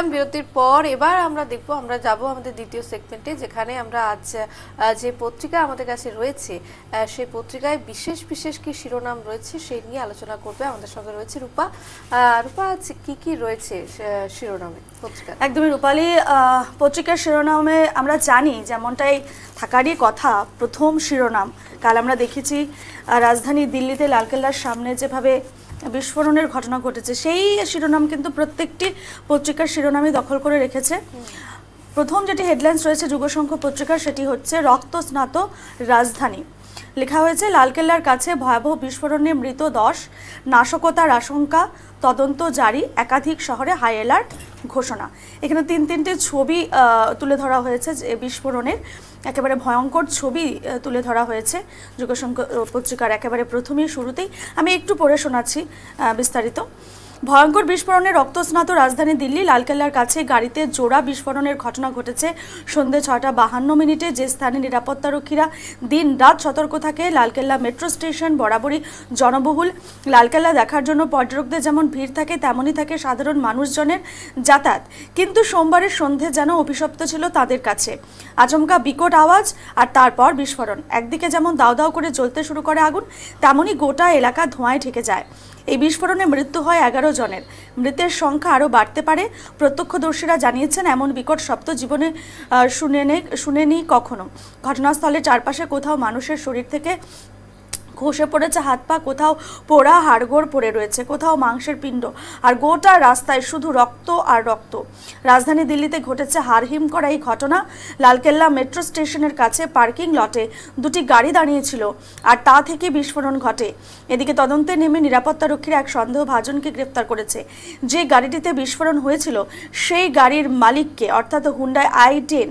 ফিরলাম বিরতির পর এবার আমরা দেখব, আমরা যাব আমাদের দ্বিতীয় সেগমেন্টে যেখানে আমরা আজ যে পত্রিকা আমাদের কাছে রয়েছে সেই পত্রিকায় বিশেষ বিশেষ কি শিরোনাম রয়েছে সেই নিয়ে আলোচনা করবে আমাদের সঙ্গে রয়েছে রূপা। রূপা, আজ কি কি রয়েছে শিরোনামে পত্রিকা একদমই রূপালী পত্রিকার শিরোনামে আমরা জানি যেমনটাই থাকারই কথা, প্রথম শিরোনাম। কাল আমরা দেখেছি রাজধানী দিল্লিতে লালকেল্লার সামনে যেভাবে বিস্ফোরণের ঘটনা ঘটেছে। সেই শিরোনাম কিন্তু প্রত্যেকটি পত্রিকার শিরোনামই দখল করে রেখেছে। প্রথম যেটি হেডলাইন্স রয়েছে যুগসংখ্য পত্রিকার, সেটি হচ্ছে রক্তস্নাত রাজধানী। লেখা হয়েছে, লালকেল্লার কাছে ভয়াবহ বিস্ফোরণে মৃত দশ, নাশকতার আশঙ্কা, তদন্ত জারি, একাধিক শহরে হাই অ্যালার্ট ঘোষণা। এখানে তিন তিনটে ছবি তুলে ধরা হয়েছে যে বিস্ফোরণের। একেবারে ভয়ঙ্কর ছবি তুলে ধরা হয়েছে যুগসংখ্য পত্রিকার একেবারে প্রথমেই শুরুতেই। আমি একটু পড়ে শোনাচ্ছি বিস্তারিত। ভয়ঙ্কর বিস্ফোরণে রক্তস্নাত রাজধানী দিল্লি, লালকেল্লার কাছে গাড়িতে জোড়া বিস্ফোরণের ঘটনা ঘটেছে। সন্ধ্যে ছটা বাহান্ন মিনিটে যে স্থানে নিরাপত্তারক্ষীরা দিন রাত সতর্ক থাকে, লালকেল্লা মেট্রো স্টেশন বরাবরই জনবহুল। লালকেল্লা দেখার জন্য পর্যটকদের যেমন ভিড় থাকে, তেমনই থাকে সাধারণ মানুষজনের যাতায়াত। কিন্তু সোমবারের সন্ধে যেন অভিশপ্ত ছিল তাদের কাছে। আচমকা বিকট আওয়াজ আর তারপর বিস্ফোরণ। একদিকে যেমন দাও দাও করে জ্বলতে শুরু করে আগুন, তেমনই গোটা এলাকা ধোঁয়ায় ঢেকে যায়। এই বিস্ফোরণে মৃত্যু হয় এগারো জনের। মৃতের সংখ্যা আরও বাড়তে পারে। প্রত্যক্ষদর্শীরা জানিয়েছেন, এমন বিকট শব্দ জীবনে শুনেনি শুনেনি কখনো। ঘটনাস্থলের চারপাশে কোথাও মানুষের শরীর থেকে খসে পড়েছে, হাত পা কোথাও পোড়া, হাড়গোড় পড়ে রয়েছে, কোথাও মাংসের পিণ্ড। আর গোটা রাস্তায় শুধু রক্ত আর রক্ত। রাজধানী দিল্লিতে ঘটেছে হারহিম করা এই ঘটনা। লালকেল্লা মেট্রো স্টেশনের কাছে পার্কিং লটে দুটি গাড়ি দাঁড়িয়েছিল, আর তা থেকে বিস্ফোরণ ঘটে। এদিকে তদন্তে নেমে নিরাপত্তারক্ষীরা এক সন্দেহভাজনকে গ্রেপ্তার করেছে। যে গাড়িটিতে বিস্ফোরণ হয়েছিল, সেই গাড়ির মালিককে, অর্থাৎ হুন্ডাই আই টেন,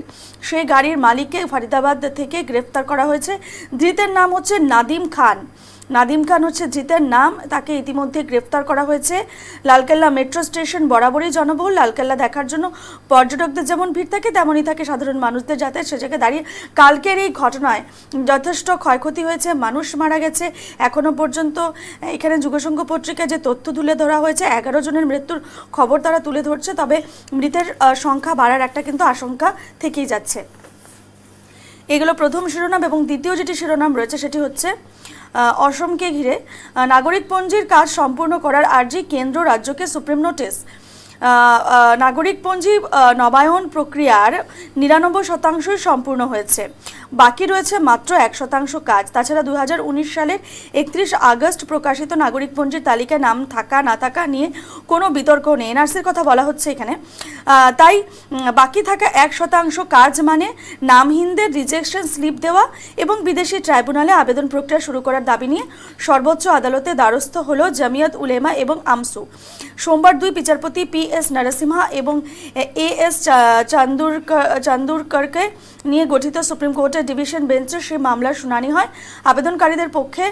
সেই গাড়ির মালিককে ফরিদাবাদ থেকে গ্রেফতার করা হয়েছে। ধৃতের নাম হচ্ছে নাদিম খান। নাদিম খান হচ্ছে জিতের নাম। তাকে ইতিমধ্যে গ্রেফতার করা হয়েছে। লালকেল্লা মেট্রো স্টেশন বরাবরই জনবহুল। লালকেল্লা দেখার জন্য পর্যটকদের যেমন ভিড় থাকে, তেমনই থাকে সাধারণ মানুষদের যাতায়াত। সে জায়গায় দাঁড়িয়ে কালকের এই ঘটনায় যথেষ্ট ক্ষয়ক্ষতি হয়েছে, মানুষ মারা গেছে। এখনও পর্যন্ত এখানে যুগসংঘ পত্রিকায় যে তথ্য তুলে ধরা হয়েছে, এগারো জনের মৃত্যুর খবর তারা তুলে ধরছে। তবে মৃতের সংখ্যা বাড়ার একটা কিন্তু আশঙ্কা থেকেই যাচ্ছে। এগুলো প্রথম শিরোনাম এবং দ্বিতীয় যেটি শিরোনাম রয়েছে সেটি হচ্ছে অসমকে ঘিরে নাগরিকপঞ্জির কাজ সম্পূর্ণ করার আর্জি কেন্দ্র রাজ্যকে সুপ্রিম আহ, নাগরিকপঞ্জি নবায়ন প্রক্রিয়ার নিরানব্বই শতাংশই সম্পূর্ণ হয়েছে। বাকি রয়েছে মাত্র এক শতাংশ কাজ। তাছাড়া দু হাজার উনিশ সালের একত্রিশ আগস্ট প্রকাশিত নাগরিকপঞ্জির তালিকায় নাম থাকা, না থাকা নিয়ে কোনো বিতর্ক নেই। এনআরসির কথা বলা হচ্ছে এখানে। তাই বাকি থাকা এক শতাংশ কাজ মানে নামহীনদের রিজেকশন স্লিপ দেওয়া এবং বিদেশি ট্রাইব্যুনালে আবেদন প্রক্রিয়া শুরু করার দাবি নিয়ে সর্বোচ্চ আদালতে দ্বারস্থ হল জামিয়াত উলেমা এবং আমসু। সোমবার দুই বিচারপতি পি এস নরসিমহা এবং এ এস চান্দুরকর, চান্দুরকরকে নিয়ে গঠিত সুপ্রিম কোর্টের ডিভিশন বেঞ্চে সেই মামলার শুনানি হয়। আবেদনকারীদের পক্ষে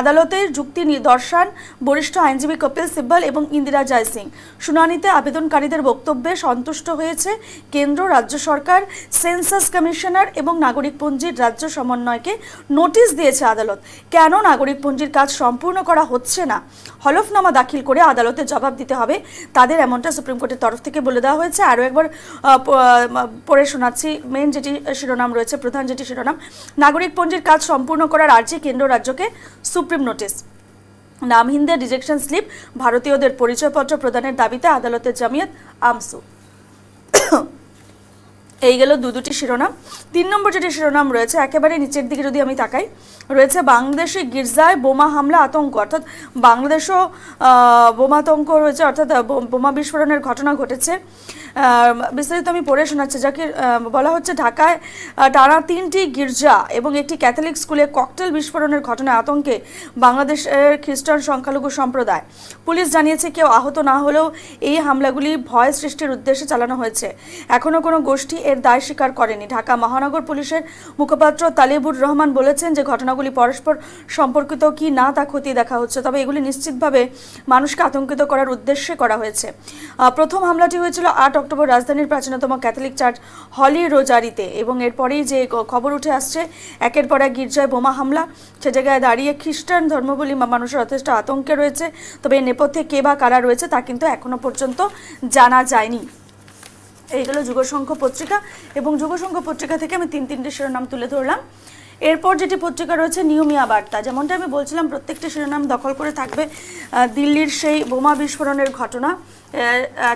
আদালতের যুক্তি নিদর্শন বরিষ্ঠ আইনজীবী কপিল সিব্বল এবং ইন্দিরা জয় সিং। শুনানিতে আবেদনকারীদের বক্তব্যে সন্তুষ্ট হয়েছে কেন্দ্র, রাজ্য সরকার, সেন্সাস কমিশনার এবং নাগরিকপঞ্জির রাজ্য সমন্বয়কে নোটিশ দিয়েছে আদালত। কেন নাগরিকপঞ্জির কাজ সম্পূর্ণ করা হচ্ছে না? হলফনামা দাখিল করে আদালতে জবাব দিতে হবে। তাদের এমনটা সুপ্রিম কোর্টের তরফ থেকে বলে দেওয়া হয়েছে। আরও একবার পড়ে শোনাচ্ছি। মেন যেটি শিরোনাম রয়েছে, প্রধান যেটি শিরোনাম নাগরিকপঞ্জির কাজ সম্পূর্ণ করার আর্জি কেন্দ্র রাজ্যকে সুপ্রিম নোটিশ। নামহীনদের রিজেকশন স্লিপ, ভারতীয়দের পরিচয়পত্র প্রদানের দাবিতে আদালতের জামিয়াত আমসু। এই গেল দু দুটি শিরোনাম। তিন নম্বর যেটি শিরোনাম রয়েছে, একেবারে নিচের দিকে যদি আমি তাকাই, রয়েছে বাংলাদেশে গির্জায় বোমা হামলা, আতঙ্ক। অর্থাৎ বাংলাদেশও বোমা বোমাতঙ্ক রয়েছে, অর্থাৎ বোমা বিস্ফোরণের ঘটনা ঘটেছে। বিস্তারিত আমি পড়ে শোনাচ্ছি। যাকে বলা হচ্ছে ঢাকায় টানা তিনটি গির্জা এবং একটি ক্যাথলিক স্কুলে ককটেল বিস্ফোরণের ঘটনায় আতঙ্কে বাংলাদেশের খ্রিস্টান সংখ্যালঘু সম্প্রদায়। পুলিশ জানিয়েছে, কেউ আহত না হলেও এই হামলাগুলি ভয় সৃষ্টির উদ্দেশ্যে চালানো হয়েছে। এখনও কোনো গোষ্ঠী এর দায় স্বীকার করেনি। ঢাকা মহানগর পুলিশের মুখপাত্র তালিবুর রহমান বলেছেন যে, ঘটনাগুলি পরস্পর সম্পর্কিত কি না তা খতিয়ে দেখা হচ্ছে, তবে এগুলি নিশ্চিতভাবে মানুষকে আতঙ্কিত করার উদ্দেশ্যে করা হয়েছে। প্রথম হামলাটি হয়েছিল আট অক্টোবর রাজধানীর প্রাচীনতম ক্যাথলিক চার্চ হলি রোজারিতে এবং এরপরেই যে খবর উঠে আসছে, একের পর এক গির্জায় বোমা হামলা। সে জায়গায় দাঁড়িয়ে খ্রিস্টান ধর্মবলী মানুষের যথেষ্ট আতঙ্কে রয়েছে। তবে এর নেপথ্যে কে বা কারা রয়েছে তা কিন্তু এখনও পর্যন্ত জানা যায়নি। এইগুলো যুগসংঘ পত্রিকা এবং যুগসংঘ পত্রিকা থেকে আমি তিন তিনটে শিরোনাম তুলে ধরলাম। এরপর যেটি পত্রিকা রয়েছে নিয়মিয়া বার্তা। যেমনটা আমি বলছিলাম, প্রত্যেকটি শিরোনাম দখল করে থাকবে দিল্লির সেই বোমা বিস্ফোরণের ঘটনা।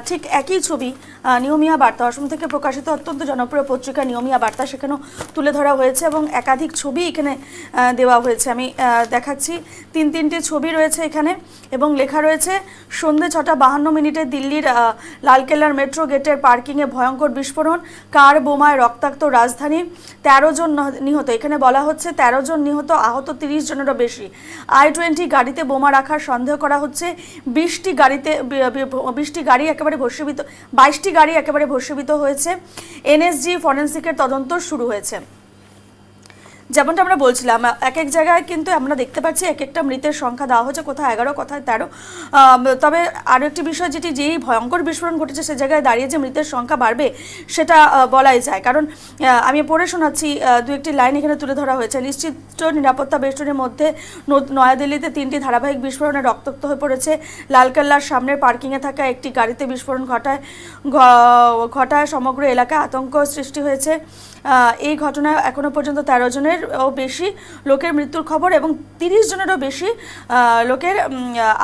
ঠিক একই ছবি নিয়মিয়া বার্তা অসম থেকে প্রকাশিত অত্যন্ত জনপ্রিয় পত্রিকা নিয়মিয়া বার্তা সেখানেও তুলে ধরা হয়েছে এবং একাধিক ছবি এখানে দেওয়া হয়েছে আমি দেখাচ্ছি তিন তিনটি ছবি রয়েছে এখানে এবং লেখা রয়েছে সন্ধ্যে ছটা বাহান্ন মিনিটে দিল্লির লালকেল্লার মেট্রো গেটের পার্কিংয়ে ভয়ঙ্কর বিস্ফোরণ কার বোমায় রক্তাক্ত রাজধানী তেরো জন নহ- নিহত এখানে বলা হচ্ছে তেরো জন নিহত আহত তিরিশ জনেরও বেশি আই টোয়েন্টি গাড়িতে বোমা রাখার সন্দেহ করা হচ্ছে বিশটি গাড়িতে বিশটি গাড়ি একেবারে ভস্মীভূত বাইশটি গাড়ি একেবারে ভস্মীভূত হয়েছে। এনএসজি ফরেন্সিকের তদন্ত শুরু হয়েছে। যেমনটা আমরা বলছিলাম এক এক জায়গায় কিন্তু আমরা দেখতে পাচ্ছি এক একটা মৃতের সংখ্যা দেওয়া হচ্ছে কোথায় এগারো, কোথায় তেরো। তবে আরও একটি বিষয় যেটি, যেই ভয়ঙ্কর বিস্ফোরণ ঘটেছে, সে জায়গায় দাঁড়িয়ে যে মৃতের সংখ্যা বাড়বে, সেটা বলাই যায়। কারণ আমি পড়ে শোনাচ্ছি দু একটি লাইন এখানে তুলে ধরা হয়েছে। নিশ্চিত নিরাপত্তা বেষ্টনের মধ্যে নয়াদিল্লিতে তিনটি ধারাবাহিক বিস্ফোরণে রক্তাক্ত হয়ে পড়েছে। লালকেল্লার সামনের পার্কিংয়ে থাকা একটি গাড়িতে বিস্ফোরণ ঘটায় ঘটায় সমগ্র এলাকায় আতঙ্ক সৃষ্টি হয়েছে। এই ঘটনায় এখনও পর্যন্ত তেরো জনের ও বেশি লোকের মৃত্যুর খবর এবং তিরিশ জনেরও বেশি লোকের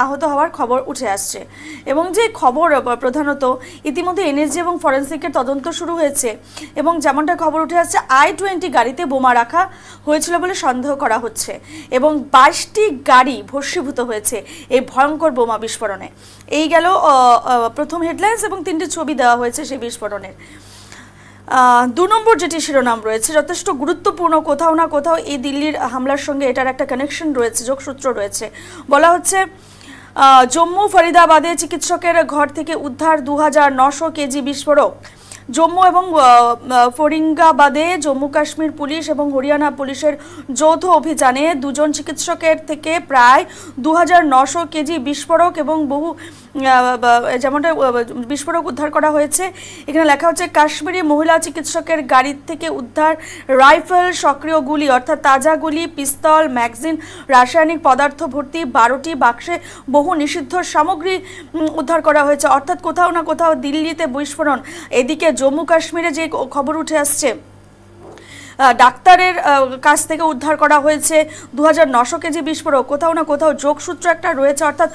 আহত হওয়ার খবর উঠে আসছে। এবং যে খবর প্রধানত ইতিমধ্যে এনএসজি এবং ফরেন্সিকের তদন্ত শুরু হয়েছে এবং যেমনটা খবর উঠে আসছে আই টোয়েন্টি গাড়িতে বোমা রাখা হয়েছিল বলে সন্দেহ করা হচ্ছে এবং বাইশটি গাড়ি ভস্মীভূত হয়েছে এই ভয়ঙ্কর বোমা বিস্ফোরণে। এই গেল প্রথম হেডলাইন্স এবং তিনটি ছবি দেওয়া হয়েছে সেই বিস্ফোরণের। দু নম্বর যেটি শিরোনাম রয়েছে, যথেষ্ট গুরুত্বপূর্ণ কোথাও না কোথাও এই দিল্লির হামলার সঙ্গে এটার একটা কানেকশন রয়েছে, যোগসূত্র রয়েছে। বলা হচ্ছে জম্মু ফরিদাবাদে চিকিৎসকের ঘর থেকে উদ্ধার দু কেজি বিস্ফোরক। জম্মু এবং ফরিঙ্গাবাদে জম্মু কাশ্মীর পুলিশ এবং হরিয়ানা পুলিশের যৌথ অভিযানে দুজন চিকিৎসকের থেকে প্রায় দু কেজি বিস্ফোরক এবং বহু যেমনটা বিস্ফোরক উদ্ধার করা হয়েছে। এখানে লেখা হচ্ছে, কাশ্মীরি মহিলা চিকিৎসকের গাড়ি থেকে উদ্ধার রাইফেল সক্রিয় গুলি, অর্থাৎ তাজা গুলি, পিস্তল, ম্যাগজিন, রাসায়নিক পদার্থ ভর্তি, বারোটি বাক্সে বহু নিষিদ্ধ সামগ্রী উদ্ধার করা হয়েছে। অর্থাৎ কোথাও না কোথাও দিল্লিতে বিস্ফোরণ। এদিকে জম্মু কাশ্মীরে যে খবর উঠে আসছে ডাক্তারের কাছ থেকে উদ্ধার করা হয়েছে। দু হাজার নশো কেজি বিস্ফোরক, কোথাও না কোথাও যোগসূত্র একটা রয়েছে। অর্থাৎ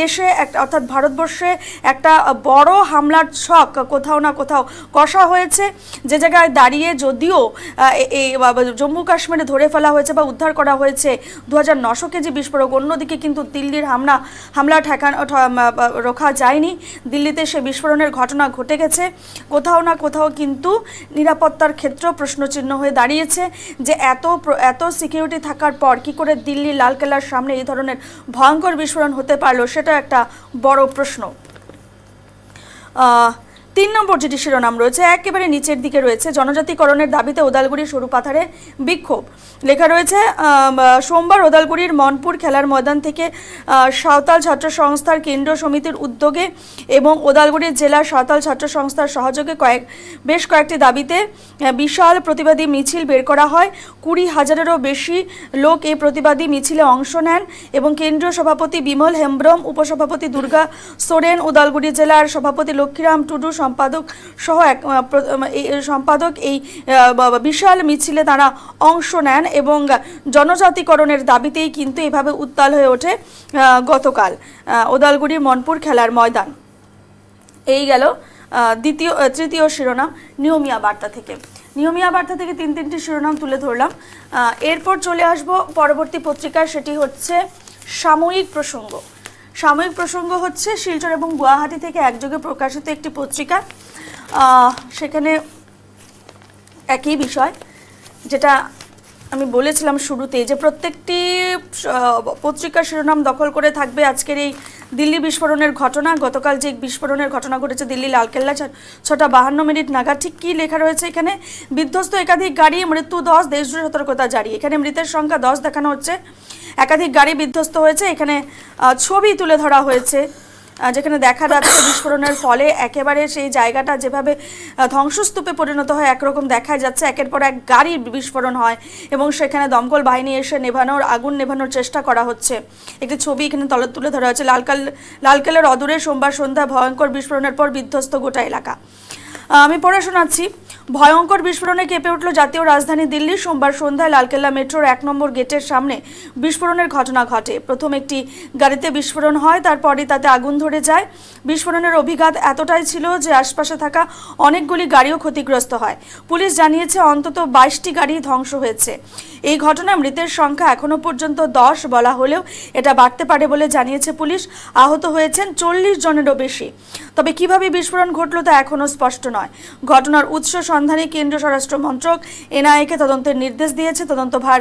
দেশে একটা অর্থাৎ ভারতবর্ষে একটা বড় হামলার ছক কোথাও না কোথাও কষা হয়েছে। যে জায়গায় দাঁড়িয়ে যদিও এই জম্মু কাশ্মীরে ধরে ফেলা হয়েছে বা উদ্ধার করা হয়েছে দু হাজার নশো কেজি বিস্ফোরক, অন্যদিকে কিন্তু দিল্লির হামলা হামলা ঠেকানো রোখা যায়নি। দিল্লিতে সে বিস্ফোরণের ঘটনা ঘটে গেছে। কোথাও না কোথাও কিন্তু নিরাপত্তার ক্ষেত্র প্রশ্নচিহ্ন হয়ে দাঁড়িয়েছে যে এত এত সিকিউরিটি থাকার পর কি করে দিল্লি লালকেল্লার সামনে এই ধরনের ভয়ঙ্কর বিস্ফোরণ হতে পারল, সেটা একটা বড় প্রশ্ন। তিন নম্বর যেটি শিরোনাম রয়েছে, একেবারে নিচের দিকে রয়েছে। জনজাতিকরণের দাবিতে ওদালগুড়ি সরুপাথারে বিক্ষোভ। লেখা রয়েছে সোমবার ওদালগুড়ির মনপুর খেলার ময়দান থেকে সাঁওতাল ছাত্র সংস্থার কেন্দ্র সমিতির উদ্যোগে এবং ওদালগুড়ি জেলা সাঁওতাল ছাত্র সংস্থার সহযোগে কয়েক, বেশ কয়েকটি দাবিতে বিশাল প্রতিবাদী মিছিল বের করা হয়। কুড়ি হাজারেরও বেশি লোক এই প্রতিবাদী মিছিলে অংশ নেন এবং কেন্দ্রীয় সভাপতি বিমল হেমব্রম, উপসভাপতি দুর্গা সোরেন উদালগুড়ি জেলার সভাপতি লক্ষ্মীরাম টুডু সম্পাদক সহ এক সম্পাদক এই বিশাল মিছিলে তারা অংশ নেন এবং জনজাতিকরণের দাবিতেই কিন্তু এভাবে উত্তাল হয়ে ওঠে গতকাল আহ, উদালগুড়ির মনপুর খেলার ময়দান। এই গেল দ্বিতীয় তৃতীয় শিরোনাম নিয়মিয়া বার্তা থেকে। নিয়মিয়া বার্তা থেকে তিন তিনটি শিরোনাম তুলে ধরলাম। এরপর চলে আসব পরবর্তী পত্রিকায় সেটি হচ্ছে সাময়িক প্রসঙ্গ। সাময়িক প্রসঙ্গ হচ্ছে, শিলচর এবং গুয়াহাটি থেকে একযোগে প্রকাশিত একটি পত্রিকা সেখানে একই বিষয়, যেটা আমি বলেছিলাম শুরুতে যে প্রত্যেকটি পত্রিকার শিরোনাম দখল করে থাকবে আজকের এই দিল্লি বিস্ফোরণের ঘটনা, গতকাল যে বিস্ফোরণের ঘটনা ঘটেছে দিল্লি লালকেল্লা ছটা বাহান্ন মিনিট নাগাদ, ঠিক কী লেখা রয়েছে এখানে? বিধ্বস্ত একাধিক গাড়ি, মৃত্যু দশ, দেশজুড়ে সতর্কতা জারি। এখানে মৃতের সংখ্যা দশ দেখানো হচ্ছে। একাধিক গাড়ি বিধ্বস্ত হয়েছে। এখানে ছবি তুলে ধরা হয়েছে। যেখানে দেখা যাচ্ছে বিস্ফোরণের ফলে একেবারে সেই জায়গাটা যেভাবে ধ্বংসস্তূপে পরিণত হয়, একরকম দেখা যাচ্ছে। একের পর এক গাড়ির বিস্ফোরণ হয় এবং সেখানে দমকল বাহিনী এসে নেভানোর, আগুন নেভানোর চেষ্টা করা হচ্ছে। একটি ছবি এখানে তলে, তুলে ধরা হয়েছে। লালকাল লালকেলের অদূরে সোমবার সন্ধ্যা ভয়ঙ্কর বিস্ফোরণের পর বিধ্বস্ত গোটা এলাকা। আমি পড়ে শোনাচ্ছি। ভয়ঙ্কর বিস্ফোরণে কেঁপে উঠল জাতীয় রাজধানী দিল্লি। সোমবার সন্ধ্যায় লালকেল্লা মেট্রোর এক নম্বর গেটের সামনে বিস্ফোরণের ঘটনা ঘটে। প্রথম একটি গাড়িতে বিস্ফোরণ হয়, তারপরই তাতে আগুন ধরে যায়। বিস্ফোরণের অভিঘাত এতটাই ছিল যে আশপাশে থাকা অনেকগুলি গাড়িও ক্ষতিগ্রস্ত হয়। পুলিশ জানিয়েছে, অন্তত বাইশটি গাড়ি ধ্বংস হয়েছে। এই ঘটনায় মৃতের সংখ্যা এখনও পর্যন্ত দশ বলা হলেও এটা বাড়তে পারে বলে জানিয়েছে পুলিশ। আহত হয়েছেন চল্লিশ জনেরও বেশি। তবে কীভাবে বিস্ফোরণ ঘটলো তা এখনও স্পষ্ট নয়। ঘটনার উৎস সন্ধানে কেন্দ্রীয় স্বরাষ্ট্র মন্ত্রক এনআইএকে তদন্তের নির্দেশ দিয়েছে। তদন্তভার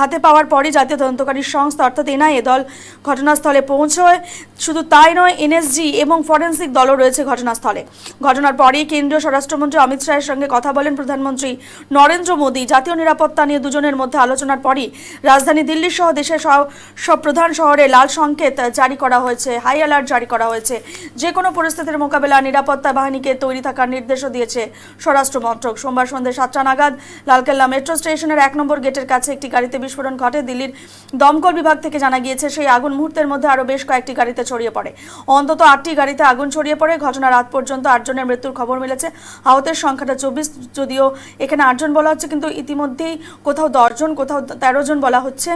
হাতে পাওয়ার পরই জাতীয় তদন্তকারী সংস্থা অর্থাৎ এনআইএ দল ঘটনাস্থলে পৌঁছয়। শুধু তাই নয়, এনএসজি এবং ফরেন্সিক দলও রয়েছে ঘটনাস্থলে। ঘটনার পরেই কেন্দ্রীয় স্বরাষ্ট্রমন্ত্রী অমিত শাহের সঙ্গে কথা বলেন প্রধানমন্ত্রী নরেন্দ্র মোদী। জাতীয় নিরাপত্তা নিয়ে দুজনের মধ্যে আলোচনার পরই রাজধানী দিল্লি সহ দেশের সব প্রধান শহরে লাল সংকেত জারি করা হয়েছে। হাই অ্যালার্ট জারি করা হয়েছে। যে কোনো পরিস্থিতির মোকাবেলা নিরাপত্তা বাহিনীকে তৈরি থাকার নির্দেশও দিয়েছে স্বরাষ্ট্র মন্ত্রক। সোমবার সন্ধ্যে সাতটা নাগাদ লালকেল্লা মেট্রো স্টেশনের এক নম্বর গেটের কাছে একটি গাড়িতে বিস্ফোরণ ঘটে। দিল্লির দমকল বিভাগ থেকে জানা গিয়েছে, সেই আগুন মুহূর্তের মধ্যে আরও বেশ কয়েকটি গাড়িতে ছড়িয়ে পড়ে। অন্তত আটটি গাড়িতে আগুন ছড়িয়ে পড়ে। ঘটনা রাত পর্যন্ত আটজনের মৃত্যুর খবর মিলেছে। আহতের সংখ্যাটা চব্বিশ, যদিও এখানে আটজন বলা হচ্ছে, কিন্তু ইতিমধ্যেই কোথাও দশজন, কোথাও তেরো জন বলা হচ্ছে।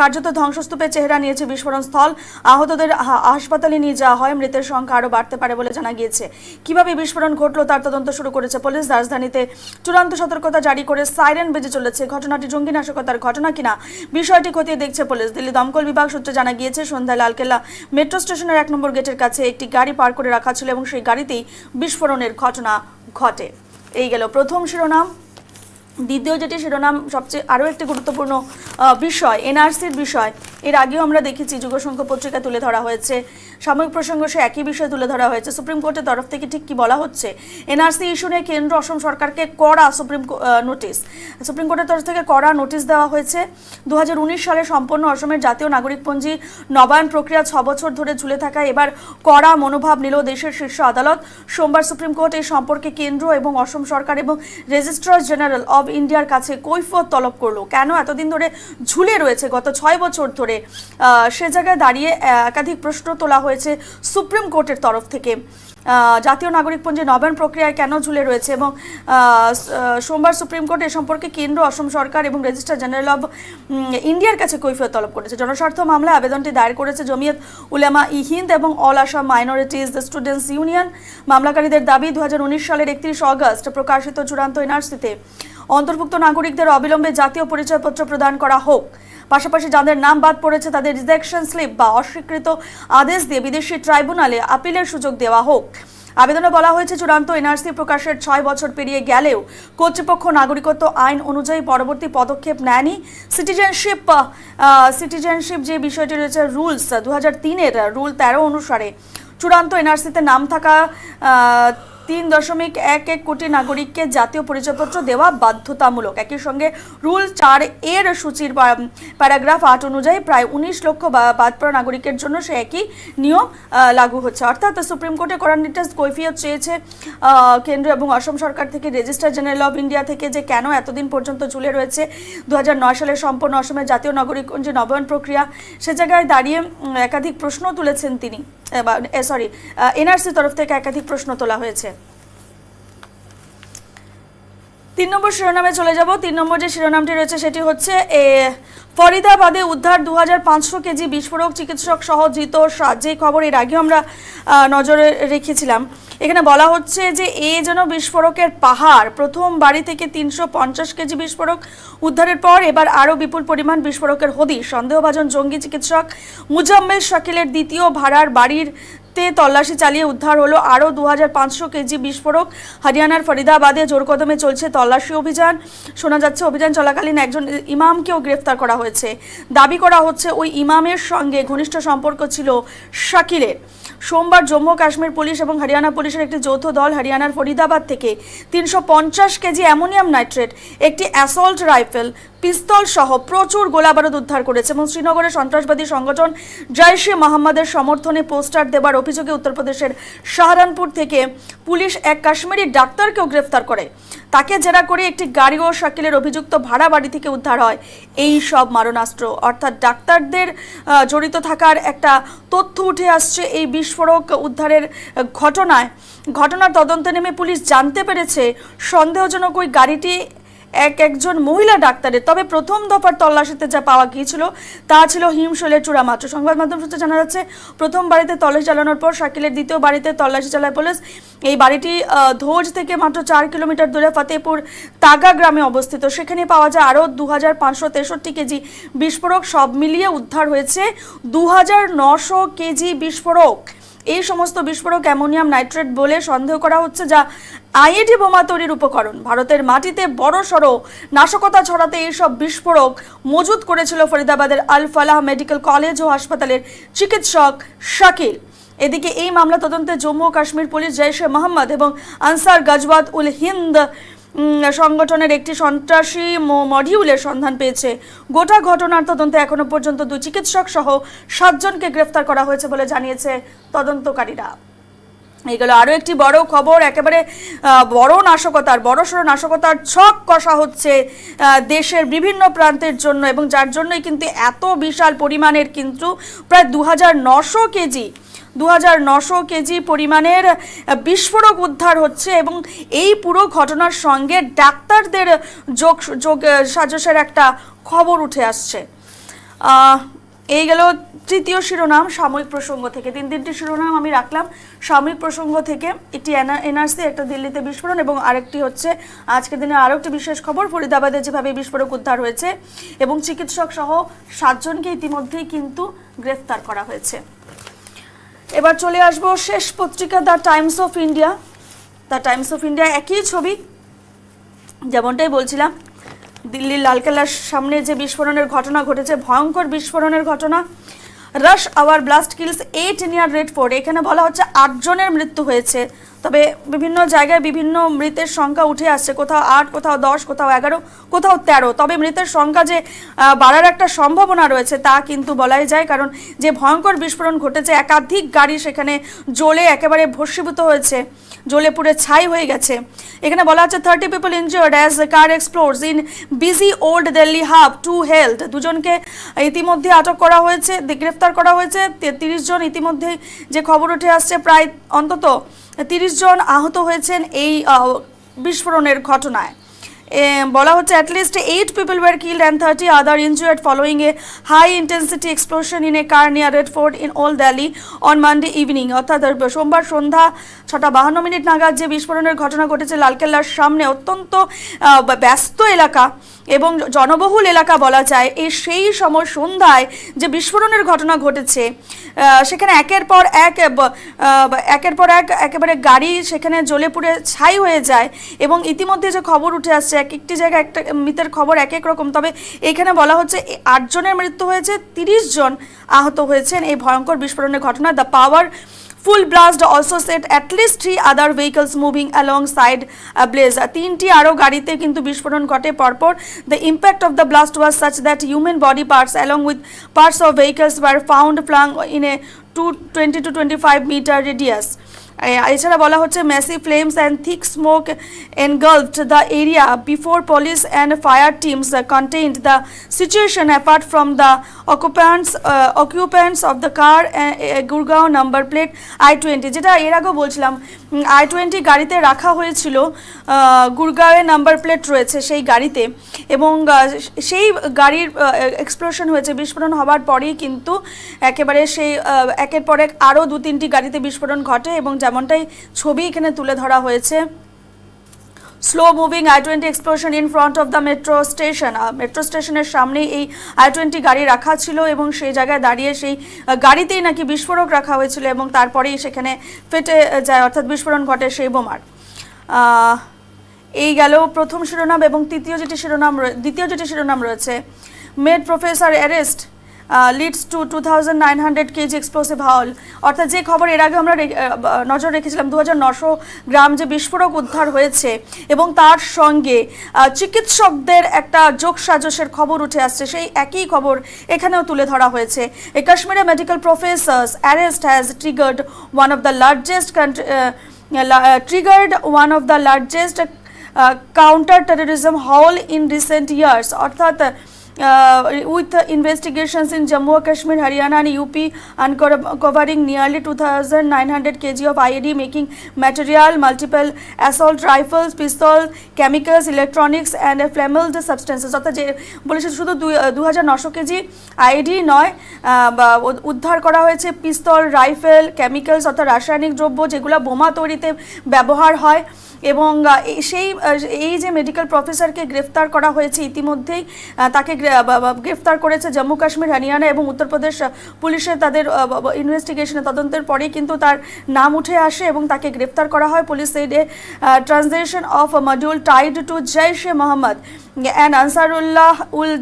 কার্যত ধ্বংসস্তূপে চেহারা নিয়েছে বিস্ফোরণ স্থল। আহতদের হাসপাতালে নিয়ে যাওয়া হয়। মৃতের সংখ্যা আরও বাড়তে পারে বলে জানা গিয়েছে। কীভাবে বিস্ফোরণ ঘটলো তার তদন্ত শুরু করেছে পুলিশ। রাজধানীতে চূড়ান্ত সতর্কতা জারি করে সাইরেন বেজে চলেছে। ঘটনাটি জঙ্গি নাশকতার ঘটনা কিনা বিষয়টি খতিয়ে দেখছে পুলিশ। দিল্লি দমকল বিভাগ সূত্রে জানা গিয়েছে, সন্ধ্যায় লালকেল্লা মেট্রো স্টেশনের এক নম্বর গেটের কাছে একটি গাড়ি পার করে রাখা ছিল এবং সেই গাড়িতেই বিস্ফোরণের ঘটনা ঘটে। এই গেল প্রথম শিরোনাম। দ্বিতীয় যেটি শিরোনাম, সবচেয়ে আরও একটি গুরুত্বপূর্ণ বিষয়, এনআরসির বিষয়। এর আগেও আমরা দেখেছি, যুগসংখ্য পত্রিকা তুলে ধরা হয়েছে। সাময়িক প্রসঙ্গ সে একই বিষয় তুলে ধরা হয়েছে। সুপ্রিম কোর্টের তরফ থেকে ঠিক কি বলা হচ্ছে? এনআরসি ইস্যু নিয়ে কেন্দ্র অসম সরকারকে কড়া সুপ্রিম নোটিশ। সুপ্রিম কোর্টের তরফ থেকে কড়া নোটিশ দেওয়া হয়েছে। দু হাজার উনিশ সালে সম্পন্ন অসমের জাতীয় নাগরিকপঞ্জি নবায়ন প্রক্রিয়া ছ বছর ধরে ঝুলে থাকা এবার কড়া মনোভাব নিল দেশের শীর্ষ আদালত। সোমবার সুপ্রিম কোর্ট এই সম্পর্কে কেন্দ্র এবং অসম সরকার এবং রেজিস্ট্রার জেনারেল অব ইন্ডিয়ার কাছে কৈফত তলব করল। কেন এতদিন ধরে ঝুলে রয়েছে? গত ছয় বছর ধরে সে জায়গায় দাঁড়িয়ে একাধিক প্রশ্ন তোলা হয়েছে। সুপ্রিম কোর্টের তরফ থেকে। জাতীয় নাগরিকপঞ্জি নবায়ন প্রক্রিয়ায় কেন ঝুলে রয়েছে এবং সোমবার সুপ্রিম কোর্ট এ সম্পর্কে কেন্দ্র, অসম সরকার এবং রেজিস্ট্রার জেনারেল অব ইন্ডিয়ার কাছে কৈফিয়ত তলব করেছে। জনস্বার্থ মামলায় আবেদনটি দায়ের করেছে জমিয়ত উলামা ই হিন্দ এবং all Assam minorities students union. মামলাকারীদের দাবি দু হাজার উনিশ সালের একত্রিশ অগস্ট প্রকাশিত চূড়ান্ত এনআরসিতে অন্তর্ভুক্ত নাগরিকদের অবিলম্বে জাতীয় পরিচয়পত্র প্রদান করা হোক। পাশাপাশি যাদের নাম বাদ পড়েছে, তাদের রিজেকশন স্লিপ বা অস্বীকৃত আদেশ দিয়ে বিদেশি ট্রাইব্যুনালে আপিলের সুযোগ দেওয়া হোক। আবেদনে বলা হয়েছে, চূড়ান্ত এনআরসি প্রকাশের ছয় বছর পেরিয়ে গেলেও কর্তৃপক্ষ নাগরিকত্ব আইন অনুযায়ী পরবর্তী পদক্ষেপ নেয়নি। সিটিজেনশিপ সিটিজেনশিপ যে বিষয়টি রয়েছে রুলস দু হাজার তিনের রুল তেরো অনুসারে চূড়ান্ত এনআরসিতে নাম থাকা তিন দশমিক এক এক কোটি নাগরিককে জাতীয় পরিচয়পত্র দেওয়া বাধ্যতামূলক। একই সঙ্গে রুল চার এর সূচির প্যারাগ্রাফ আট অনুযায়ী প্রায় উনিশ লক্ষ বাদ পড়া নাগরিকের জন্য সে একই নিয়ম লাগু হচ্ছে। অর্থাৎ সুপ্রিম কোর্টে করার নির্দেশ কৈফিয়ত চেয়েছে কেন্দ্র এবং অসম সরকার থেকে রেজিস্ট্রার জেনারেল অফ ইন্ডিয়া থেকে যে কেন এতদিন পর্যন্ত ঝুলে রয়েছে। দু হাজার নয় সালে সম্পূর্ণ অসমের জাতীয় নাগরিকপঞ্জি নবায়ন প্রক্রিয়া, সে জায়গায় দাঁড়িয়ে একাধিক প্রশ্ন তুলেছেন তিনি। সরি এনআরসি তরফ থেকে একাধিক প্রশ্ন তোলা হয়েছে। তিন নম্বর শিরোনামে চলে যাব। তিন নম্বর যে শিরোনামটি রয়েছে, সেটি হচ্ছে ফরিদাবাদে উদ্ধার দু হাজার পাঁচশো কেজি বিস্ফোরক চিকিৎসক সহ ধৃত যে খবর এর আগেও আমরা নজরে রেখেছিলাম। এখানে বলা হচ্ছে যে এ যেন বিস্ফোরকের পাহাড়, প্রথম বাড়ি থেকে তিনশো পঞ্চাশ কেজি বিস্ফোরক, উদ্ধারের পর এবার আরও বিপুল পরিমাণ বিস্ফোরকের হদিশ। সন্দেহভাজন জঙ্গি চিকিৎসক মুজাম্মেল শাকিলের দ্বিতীয় ভাড়ার বাড়ির তে তল্লাশি চালিয়ে উদ্ধার হলো আরও দু হাজার পাঁচশো কেজি বিস্ফোরক। হরিয়ানার ফরিদাবাদে জোরকদমে চলছে তল্লাশি অভিযান। শোনা যাচ্ছে, অভিযান চলাকালীন একজন ইমামকেও গ্রেফতার করা হয়েছে। দাবি করা হচ্ছে ওই ইমামের সঙ্গে ঘনিষ্ঠ সম্পর্ক ছিল শাকিলের। সোমবার জম্মু কাশ্মীর পুলিশ এবং হরিয়ানা পুলিশের একটি যৌথ দল হরিয়ানার ফরিদাবাদ থেকে তিনশো পঞ্চাশ কেজি অ্যামোনিয়াম নাইট্রেট, একটি অ্যাসল্ট রাইফেল, পিস্তল সহ প্রচুর গোলাবারুদ উদ্ধার করেছে এবং শ্রীনগরের সন্ত্রাসবাদী সংগঠন জৈশে মোহাম্মদের সমর্থনে পোস্টার দেবার অভিযোগে উত্তরপ্রদেশের সাহারানপুর থেকে পুলিশ এক কাশ্মীরি ডাক্তারকেও গ্রেফতার করে। তাকে জেরা করে একটি গাড়ি ও শাকিলের অভিযুক্ত ভাড়া বাড়ি থেকে উদ্ধার হয়। এই সব মারণাস্ত্র। অর্থাৎ ডাক্তারদের জড়িত থাকার একটা তথ্য উঠে আসছে এই বিস্ফোরক উদ্ধারের ঘটনায়। ঘটনার তদন্তে নেমে পুলিশ জানতে পেরেছে, সন্দেহজনক ওই গাড়িটি এক একজন মহিলা ডাক্তারের তবে প্রথম দফার তল্লাশিতে যা পাওয়া গিয়েছিল, তা ছিল হিমশৈলের চূড়ামাত্র সংবাদ মাধ্যম সূত্রে জানা যাচ্ছে, প্রথম বাড়িতে তল্লাশি চালানোর পর শাকিলের দ্বিতীয় বাড়িতে তল্লাশি চালায় পুলিশ। এই বাড়িটি ধোজ থেকে মাত্র চার কিলোমিটার দূরে ফতেপুর তাগা গ্রামে অবস্থিত। সেখানে পাওয়া যায় আরও দু হাজার পাঁচশো তেষট্টি কেজি বিস্ফোরক। সব মিলিয়ে উদ্ধার হয়েছে দু হাজার নশো কেজি বিস্ফোরক। এই সমস্ত বিস্ফোরক অ্যামোনিয়াম নাইট্রেট বলে সন্দেহ করা হচ্ছে যা আইএডি বোমা তৈরির উপকরণ। ভারতের মাটিতে বড় সড়ো নাশকতা ছড়াতে এইসব বিস্ফোরক মজুত করেছিল ফরিদাবাদের আল ফালাহ মেডিকেল কলেজ ও হাসপাতালের চিকিৎসক শাকিল। এদিকে এই মামলা তদন্তে জম্মু ও কাশ্মীর পুলিশ জৈশে মোহাম্মদ এবং আনসার গজওয়াত উল হিন্দ সংগঠনের একটি সন্ত্রাসী মডিউলের সন্ধান পেয়েছে। গোটা ঘটনার তদন্তে এখনও পর্যন্ত দুই চিকিৎসক সহ সাতজনকে গ্রেফতার করা হয়েছে বলে জানিয়েছে তদন্তকারীরা। এগুলো আরও একটি বড় খবর, একেবারে বড় নাশকতার, বড় সড়ো নাশকতার ছক কষা হচ্ছে দেশের বিভিন্ন প্রান্তের জন্য এবং যার জন্যই কিন্তু এত বিশাল পরিমাণের কিন্তু প্রায় দু কেজি দু কেজি পরিমাণের বিস্ফোরক উদ্ধার হচ্ছে এবং এই পুরো ঘটনার সঙ্গে ডাক্তারদের যোগ যোগ, সাজসের একটা খবর উঠে আসছে। এই গেল তৃতীয় শিরোনাম, সাময়িক প্রসঙ্গ থেকে। তিন তিনটি শিরোনাম আমি রাখলাম। সাময়িক প্রসঙ্গ থেকে একটি এনআরসি, একটা দিল্লিতে বিস্ফোরণ এবং আরেকটি হচ্ছে আজকের দিনে আরও একটি বিশেষ খবর, ফরিদাবাদে যেভাবে বিস্ফোরক উদ্ধার হয়েছে এবং চিকিৎসক সহ সাতজনকে ইতিমধ্যেই কিন্তু গ্রেফতার করা হয়েছে। এবার চলে আসব শেষ পত্রিকা, the Times of India. The Times of India একই ছবি, যেমনটাই বলছিলাম, দিল্লির লালকেল্লার সামনে যে বিস্ফোরণের ঘটনা ঘটেছে, ভয়ঙ্কর বিস্ফোরণের ঘটনা। Rush hour blast kills, eight near Red Fort এখানে বলা হচ্ছে আটজনের মৃত্যু হয়েছে। তবে বিভিন্ন জায়গায় বিভিন্ন মৃতের সংখ্যা উঠে আসছে। কোথাও আট, কোথাও দশ, কোথাও এগারো, কোথাও তেরো। তবে মৃতের সংখ্যা যে বাড়ার একটা সম্ভাবনা রয়েছে তা কিন্তু বলাই যায়। কারণ যে ভয়ঙ্কর বিস্ফোরণ ঘটেছে, একাধিক গাড়ি সেখানে জ্বলে একেবারে ভস্মীভূত হয়েছে, জ্বলে পুড়ে ছাই হয়ে গেছে। এখানে বলা হচ্ছে thirty people injured as car explodes in busy Old Delhi hub two held দুজনকে ইতিমধ্যে আটক করা হয়েছে, গ্রেফতার করা হয়েছে। তিরিশ জন ইতিমধ্যে যে খবর উঠে আসছে, প্রায় অন্তত তিরিশ জন আহত হয়েছেন এই বিস্ফোরণের ঘটনায়। বলা হচ্ছে at least eight people were killed and thirty other injured following a high intensity explosion in a car near Red Fort in Old Delhi on Monday evening অর্থাৎ সোমবার সন্ধ্যা ছটা বাহান্ন মিনিট নাগাদ যে বিস্ফোরণের ঘটনা ঘটেছে লালকেল্লার সামনে, অত্যন্ত ব্যস্ত এলাকা এবং জনবহুল এলাকা বলা যায় এই সেই সময় সন্ধ্যায় যে বিস্ফোরণের ঘটনা ঘটেছে সেখানে একের পর এক একের পর এক একেবারে গাড়ি সেখানে জ্বলে পুড়ে ছাই হয়ে যায় এবং ইতিমধ্যে যে খবর উঠে আসছে, এক একটি জায়গায় একটা মৃতের খবর এক এক রকম। তবে এখানে বলা হচ্ছে আটজনের মৃত্যু হয়েছে, তিরিশ জন আহত হয়েছেন। এই ভয়ঙ্কর বিস্ফোরণের ঘটনা the powerful blast also set at least three other vehicles moving alongside blaze তিনটি আরও গাড়িতে কিন্তু বিস্ফোরণ ঘটে পরপর the impact of the blast was such that human body parts along with parts of vehicles were found flung in a two twenty to twenty five metre radius এছাড়া বলা হচ্ছে massive flames and thick smoke engulfed the area before police fire teams uh, contained the situation. Apart from the occupants uh, occupants of the car uh, uh, Gurgaon number plate I-20 যেটা এর আগেও বলছিলাম I twenty গাড়িতে রাখা হয়েছিল আহ, গুরগাঁওয়ে number plate রয়েছে সেই গাড়িতে। এবং সেই গাড়ির এক্সপ্লোশন হয়েছে বিস্ফোরণ হওয়ার পরেই কিন্তু একেবারে সেই একের পর এক আরও দু তিনটি গাড়িতে বিস্ফোরণ ঘটে এবং যেমনটাই ছবি এখানে তুলে ধরা হয়েছে। Slow moving I twenty explosion in front of the metro station metro স্টেশনের সামনেই এই আই টোয়েন্টি গাড়ি রাখা ছিল এবং সেই জায়গায় দাঁড়িয়ে সেই গাড়িতেই নাকি বিস্ফোরক রাখা হয়েছিল এবং তারপরেই সেখানে ফেটে যায়, অর্থাৎ বিস্ফোরণ ঘটে সেই বোমার। এই গেল প্রথম শিরোনাম এবং তৃতীয় যেটি শিরোনাম দ্বিতীয় যেটি শিরোনাম রয়েছে med professor arrest leads to two thousand nine hundred KG explosive haul অর্থাৎ যে খবর এর আগে আমরা নজর রেখেছিলাম দু হাজার নশো গ্রাম যে বিস্ফোরক উদ্ধার হয়েছে এবং তার সঙ্গে চিকিৎসকদের একটা যোগ সাজসের খবর উঠে আসছে, সেই একই খবর এখানেও তুলে ধরা হয়েছে। এ কাশ্মীরে medical professors arrest has triggered one of the largest country triggered one of the largest counter terrorism haul in recent years অর্থাৎ with the investigations in Jammu and Kashmir, Haryana and UP uncovering nearly 2,900 kg of IED making material, multiple assault rifles, pistols, chemicals, electronics and flammable substances অর্থাৎ যে বলেছে শুধু দু হাজার নশো KG ID নয় উদ্ধার করা হয়েছে পিস্তল রাইফেল কেমিক্যালস অর্থাৎ রাসায়নিক দ্রব্য যেগুলো বোমা তৈরিতে ব্যবহার হয় এবং সেই এই যে মেডিকেল প্রফেসরকে গ্রেফতার করা হয়েছে ইতিমধ্যেই তাকে গ্রেফতার করেছে জম্মু কাশ্মীর হরিয়ানা এবং উত্তরপ্রদেশ পুলিশের তাদের ইনভেস্টিগেশনে তদন্তের পরেই কিন্তু তার নাম উঠে আসে এবং তাকে গ্রেফতার করা হয়। Police said a transaction of module tied to Jaish e Mohammed and Ansarullah ul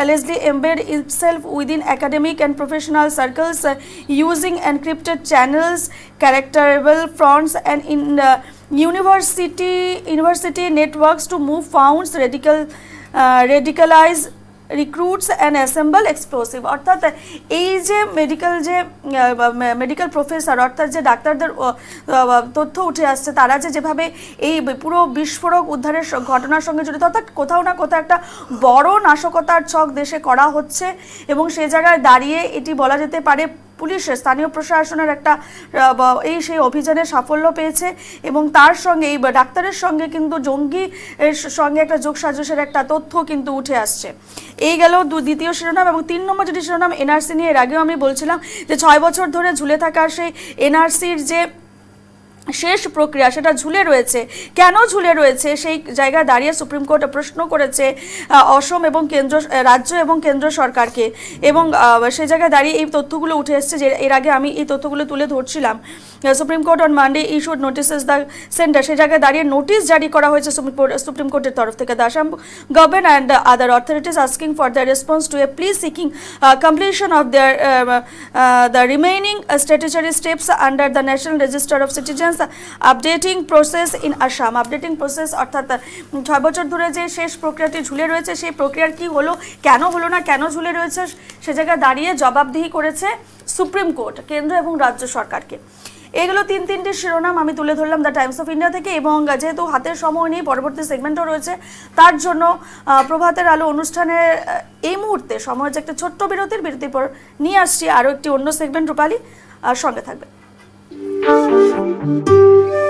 allegedly embedded itself within academic and professional circles uh, using encrypted channels, characterable fronts, and in uh, university university networks to move founds, radical uh, recruits and assemble explosive অর্থাৎ এই যে medical যে medical professor অর্থাৎ যে ডাক্তারদের তথ্য উঠে আসছে তারা যে যেভাবে এই পুরো বিস্ফোরক উদ্ধারের ঘটনার সঙ্গে জড়িত অর্থাৎ কোথাও না কোথাও একটা বড় নাশকতার ছক দেশে করা হচ্ছে এবং সে জায়গায় দাঁড়িয়ে এটি বলা যেতে পারে পুলিশের স্থানীয় প্রশাসনের একটা এই সেই অভিযানে সাফল্য পেয়েছে এবং তার সঙ্গে এই ডাক্তারের সঙ্গে কিন্তু জঙ্গি সঙ্গে একটা যোগ সাজসের একটা তথ্য কিন্তু উঠে আসছে। এই গেল দ্বিতীয় শিরোনাম এবং তিন নম্বর যেটি শিরোনাম, এনআরসি নিয়ে এর আগেও আমি বলছিলাম যে ছয় বছর ধরে ঝুলে থাকা সেই এনআরসির যে শেষ প্রক্রিয়া সেটা ঝুলে রয়েছে। কেন ঝুলে রয়েছে? সেই জায়গায় দাঁড়িয়ে সুপ্রিম কোর্ট প্রশ্ন করেছে অসম এবং কেন্দ্র রাজ্য এবং কেন্দ্র সরকারকে। এবং সেই জায়গায় দাঁড়িয়ে এই তথ্যগুলো উঠে এসেছে যে এর আগে আমি এই তথ্যগুলো তুলে ধরছিলাম। Supreme Court on Monday issued notices the centre সেই জায়গায় দাঁড়িয়ে নোটিশ জারি করা হয়েছে সুপ্রিম কোর্টের তরফ থেকে। The Assam government and other authorities asking for the response to a plea seeking completion of their the uh, the steps under the National Register the National Updating process in Assam updating process অর্থাৎ ছয় বছর ধরে যে শেষ প্রক্রিয়াটি ঝুলে রয়েছে, সেই প্রক্রিয়ার কি হলো, কেন হলো না, কেন ঝুলে রয়েছে, সে জায়গায় দাঁড়িয়ে জবাবদিহি করেছে সুপ্রিম কোর্ট কেন্দ্র এবং রাজ্য সরকারকে। এগুলো তিন তিনটি শিরোনাম আমি তুলে ধরলাম দ্য টাইমস অফ ইন্ডিয়া থেকে এবং যেহেতু হাতের সময় নেই, পরবর্তী সেগমেন্টও রয়েছে, তার জন্য প্রভাতের আলো অনুষ্ঠানের এই মুহূর্তে সময় হচ্ছে একটা ছোট্ট বিরতির বিরতির পর নিয়ে আসছি আরও একটি অন্য সেগমেন্ট রূপালী। সঙ্গে থাকবে Thank you.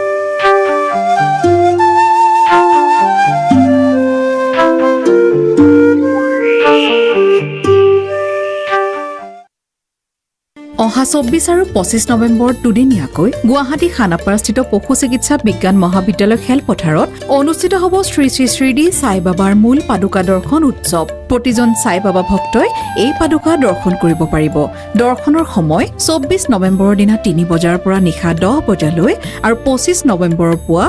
অহা চৌব্বিছ আৰু পঁচিছ নৱেম্বৰত দুদিনীয়াকৈ গুৱাহাটী খানাপাৰাস্থিত পশু চিকিৎসা বিজ্ঞান মহাবিদ্যালয় খেলপথাৰত অনুষ্ঠিত হ'ব শ্ৰী শ্ৰী শ্ৰীদি সাই বাবাৰ মূল পাদুকা দৰ্শন উৎসৱ। প্ৰতিজন সাই বাবা ভক্তই এই পাদুকা দৰ্শন কৰিব পাৰিব। দৰ্শনৰ সময় চৌব্বিছ নৱেম্বৰৰ দিনা তিনি বজাৰ পৰা নিশা দহ বজালৈ আৰু পঁচিছ নৱেম্বৰৰ পুৱা